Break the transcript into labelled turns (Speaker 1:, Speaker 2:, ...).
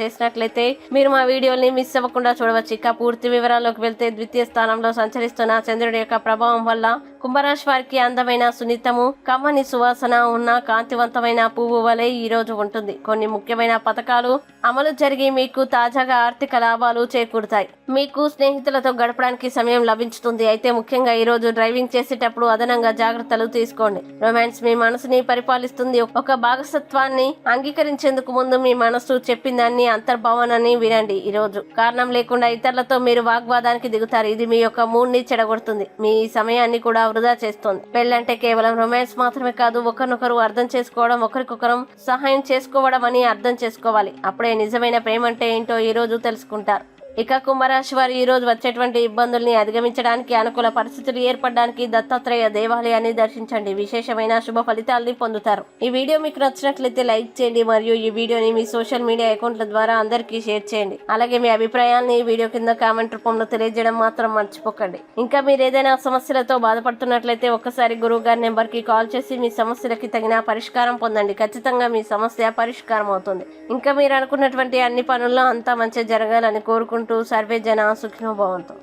Speaker 1: చేసినట్లయితే మీరు మా వీడియోని మిస్ అవ్వకుండా చూడవచ్చు. ఇక పూర్తి వివరాల్లోకి వెళ్తే ద్వితీయ స్థానంలో సంచరిస్తున్న చంద్రుడి యొక్క ప్రభావం వల్ల కుంభరాశి వారికి అందమైన సున్నితము కమ్మని సువాసన ఉన్న కాంతివంతమైన పువ్వు వలె ఈ రోజు ఉంటుంది. కొన్ని ముఖ్యమైన పథకాలు అమలు జరిగి మీకు తాజాగా ఆర్థిక లాభాలు చేకూరుతాయి. మీకు స్నేహితులతో గడపడానికి సమయం లభించుతుంది. అయితే ముఖ్యంగా ఈ రోజు డ్రైవింగ్ చేసేటప్పుడు అదనంగా జాగ్రత్తలు తీసుకోండి. రొమాన్స్ మీ మనసుని పరిపాలిస్తుంది. ఒక భాగసత్వాన్ని అంగీకరించేందుకు ముందు మీ మనసు చెప్పిందాన్ని అంతర్భావనని వినండి. ఈ రోజు కారణం లేకుండా ఇతరులతో మీరు వాగ్వాదానికి దిగుతారు. ఇది మీ యొక్క మూడ్ని చెడగొడుతుంది. మీ సమయాన్ని కూడా వృధా చేస్తోంది. పెళ్ళంటే కేవలం రొమాన్స్ మాత్రమే కాదు ఒకరినొకరు అర్థం చేసుకోవడం ఒకరికొకరం సహాయం చేసుకోవడం అని అర్థం చేసుకోవాలి. అప్పుడే నిజమైన ప్రేమ అంటే ఏంటో ఈ రోజు తెలుసుకుంటారు. ఇక కుంభరాశి వారు ఈ రోజు వచ్చేటువంటి ఇబ్బందుల్ని అధిగమించడానికి అనుకూల పరిస్థితులు ఏర్పడడానికి దత్తాత్రేయ దేవాలయాన్ని దర్శించండి. విశేషమైన శుభ ఫలితాల్ని పొందుతారు. ఈ వీడియో మీకు నచ్చినట్లయితే లైక్ చేయండి మరియు ఈ వీడియోని మీ సోషల్ మీడియా అకౌంట్ల ద్వారా అందరికీ షేర్ చేయండి. అలాగే మీ అభిప్రాయాన్ని వీడియో కింద కామెంట్ రూపంలో తెలియజేయడం మాత్రం మర్చిపోకండి. ఇంకా మీరు ఏదైనా సమస్యలతో బాధపడుతున్నట్లయితే ఒక్కసారి గురువు గారి నెంబర్కి కాల్ చేసి మీ సమస్యలకి తగిన పరిష్కారం పొందండి. ఖచ్చితంగా మీ సమస్య పరిష్కారం అవుతుంది. ఇంకా మీరు అనుకున్నటువంటి అన్ని పనుల్లో అంతా మంచి జరగాలని కోరుకుంటూ సర్వే జన సుఖినోభవంతో